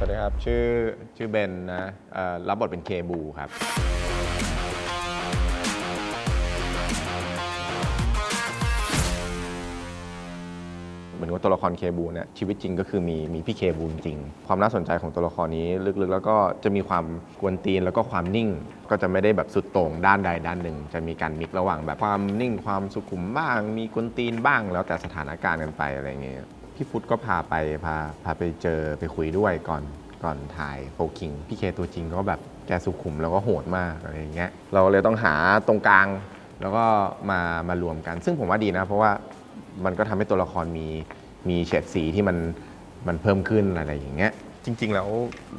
ครับ ชื่อชื่อเบนนะเอ่อรับบทเป็นเคบูครับ เหมือนว่าตัวละครเคบูเนี่ยชีวิตจริงก็คือมีมีพี่เคบูจริงๆความน่าสนใจของตัวละครนี้ลึกๆ แล้วก็จะมีความกวนตีนแล้วก็ความนิ่ง ก็จะไม่ได้แบบสุดโต่งด้านใดด้านหนึ่ง จะมีการมิกระหว่างแบบความนิ่งความสุขุมบ้าง มีกวนตีนบ้างแล้วแต่สถานการณ์กันไปอะไรเงี้ย พี่ฟุตก็พาไปพาพาไปเจอไปคุยด้วยก่อนก่อนถ่ายโฟคิงพี่เคตัวจริงก็แบบแกสุขุมแล้วก็โหดมากอะไรอย่างเงี้ยเราเลยต้องหาตรงกลาง แล้วก็มามารวมกัน ซึ่งผมว่าดีนะ เพราะว่ามันก็ทำให้ตัวละครมีมีเฉดสีที่มันมันเพิ่มขึ้นอะไรอย่างเงี้ยจริง ๆ แล้ว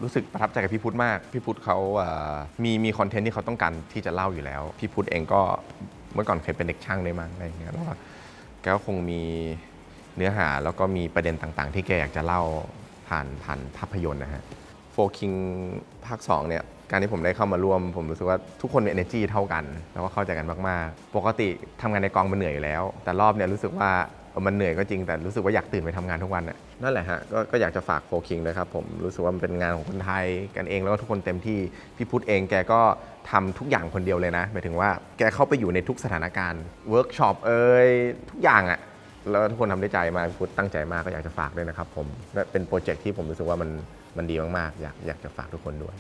รู้สึกประทับใจกับพี่พุทธมาก พี่พุทธเขาอ่อมีมีคอนเทนต์ที่เขาต้องการที่จะเล่าอยู่แล้ว พี่พุทธเองก็เมื่อก่อนเคยเป็นเด็กช่างด้วยมั้งอะไรอย่างเงี้ยแล้วก็แกก็คงมี เนื้อหาแล้วก็มีประเด็นต่างๆ ที่แกอยากจะเล่าผ่านผ่านภาพยนตร์นะฮะโฟคิงภาค2เนี่ยการที่ผมได้เข้ามาร่วม ผมรู้สึกว่าทุกคนมี energy เท่ากัน แล้วก็เข้าใจกันมากๆ ปกติทำงานในกองมันเหนื่อยอยู่แล้ว แต่รอบเนี่ยรู้สึกว่ามันเหนื่อยก็จริงแต่รู้สึกว่าอยากตื่นไปทำงานทุกวันน่ะนั่นแหละฮะกก็อยากจะฝากโฟคิงนะครับผมรู้สึกว่ามันเป็นงานของคนไทยกันเองแล้วก็ทุกคนเต็มที่พี่พุทธเองแกก็ทำทุกอย่างคนเดียวเลยนะหมายถึงว่าแกเข้าไปอยู่ในทุกสถานการณ์เวิร์กช็อปเอ่ยทุกอย่างอะ แล้วทุกคนทำด้ใจมากพุทตั้งใจมากก็อยากจะฝากด้วยนะครับผมและเป็นโปรเจกต์ที่ผมรู้สึกว่ามันมันดีมากๆ อยากอยากจะฝากทุกคนด้วย